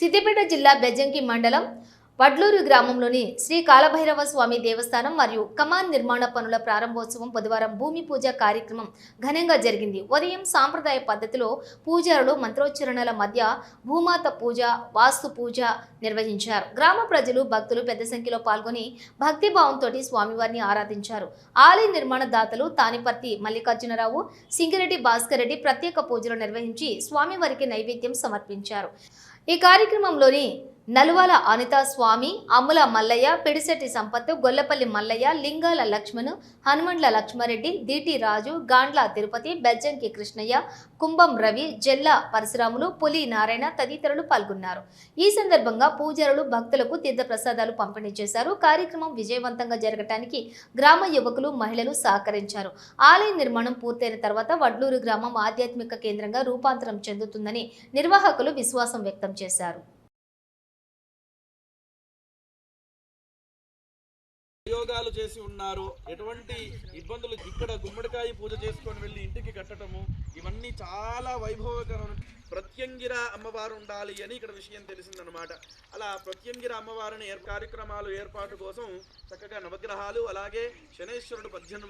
సిద్దిపేట జిల్లా బెజంకి మండలం వడ్లూరు గ్రామంలోని శ్రీ కాలభైరవ స్వామి దేవస్థానం మరియు కమాన్ నిర్మాణ పనుల ప్రారంభోత్సవం బుధవారం భూమి పూజ కార్యక్రమం ఘనంగా జరిగింది. ఉదయం సాంప్రదాయ పద్ధతిలో పూజారులు మంత్రోచ్చరణల మధ్య భూమాత పూజ వాస్తు పూజ నిర్వహించారు. గ్రామ ప్రజలు భక్తులు పెద్ద సంఖ్యలో పాల్గొని భక్తిభావంతో స్వామివారిని ఆరాధించారు. ఆలయ నిర్మాణ దాతలు తానిపర్తి మల్లికార్జునరావు సింగిరెడ్డి భాస్కర్ రెడ్డి ప్రత్యేక పూజలు నిర్వహించి స్వామివారికి నైవేద్యం సమర్పించారు. ఈ కార్యక్రమంలోని నలువాల అనితా స్వామి అమ్ముల మల్లయ్య పిడిశెట్టి సంపత్తు గొల్లపల్లి మల్లయ్య లింగాల లక్ష్మణు హనుమండ్ల లక్ష్మారెడ్డి దీటి రాజు గాండ్ల తిరుపతి బెజ్జంకి కృష్ణయ్య కుంభం రవి జెల్లా పరశురాములు పులి నారాయణ తదితరులు పాల్గొన్నారు. ఈ సందర్భంగా పూజారులు భక్తులకు తీర్థప్రసాదాలు పంపిణీ చేశారు. కార్యక్రమం విజయవంతంగా జరగటానికి గ్రామ యువకులు మహిళలు సహకరించారు. ఆలయ నిర్మాణం పూర్తయిన తర్వాత వడ్లూరు గ్రామం ఆధ్యాత్మిక కేంద్రంగా రూపాంతరం చెందుతుందని నిర్వాహకులు విశ్వాసం వ్యక్తం చేశారు. ప్రయోగాలు చేసి ఉన్నారు. ఎటువంటి ఇబ్బందులు ఇక్కడ గుమ్మడికాయ పూజ చేసుకొని వెళ్ళి ఇంటికి కట్టడము ఇవన్నీ చాలా వైభవకరం. ప్రత్యంగిర అమ్మవారు ఉండాలి అని ఇక్కడ విషయం తెలిసిందనమాట అలా ప్రత్యంగిర అమ్మవారిని కార్యక్రమాలు ఏర్పాటు కోసం చక్కగా నవగ్రహాలు అలాగే శనేశ్వరుడు పద్దెనిమిది